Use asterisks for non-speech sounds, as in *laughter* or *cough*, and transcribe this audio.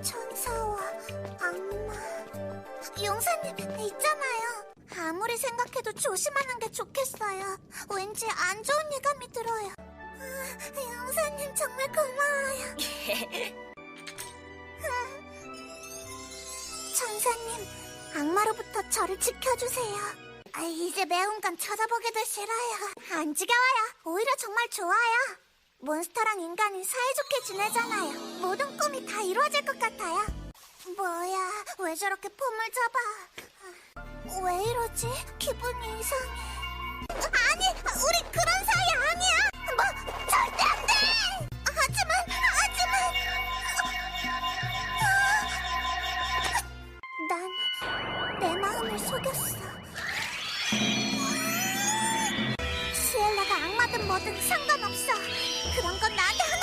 천사와 악마. 용사님, 있잖아요. 아무리 생각해도 조심하는 게 좋겠어요. 왠지 안 좋은 예감이 들어요. 아, 용사님, 정말 고마워요. *laughs* 천사님, 악마로부터 저를 지켜주세요. 아, 이제 매운 건 쳐다보기도 싫어요. 안 지겨워요. 오히려 정말 좋아요. 몬스터랑 인간이 사이좋게 지내잖아요. 모든 꿈이 다 이루어질 것 같아요. 뭐야, 왜 저렇게 폼을 잡아? 아, 왜 이러지? 기분이 이상해. 아니, 우리 그런 사이 아니야. 뭐, 절대 안 돼! 하지만, 하지만. 난 내 마음을 속였어. 뭐든 상관없어. 그런 건 나한테 하나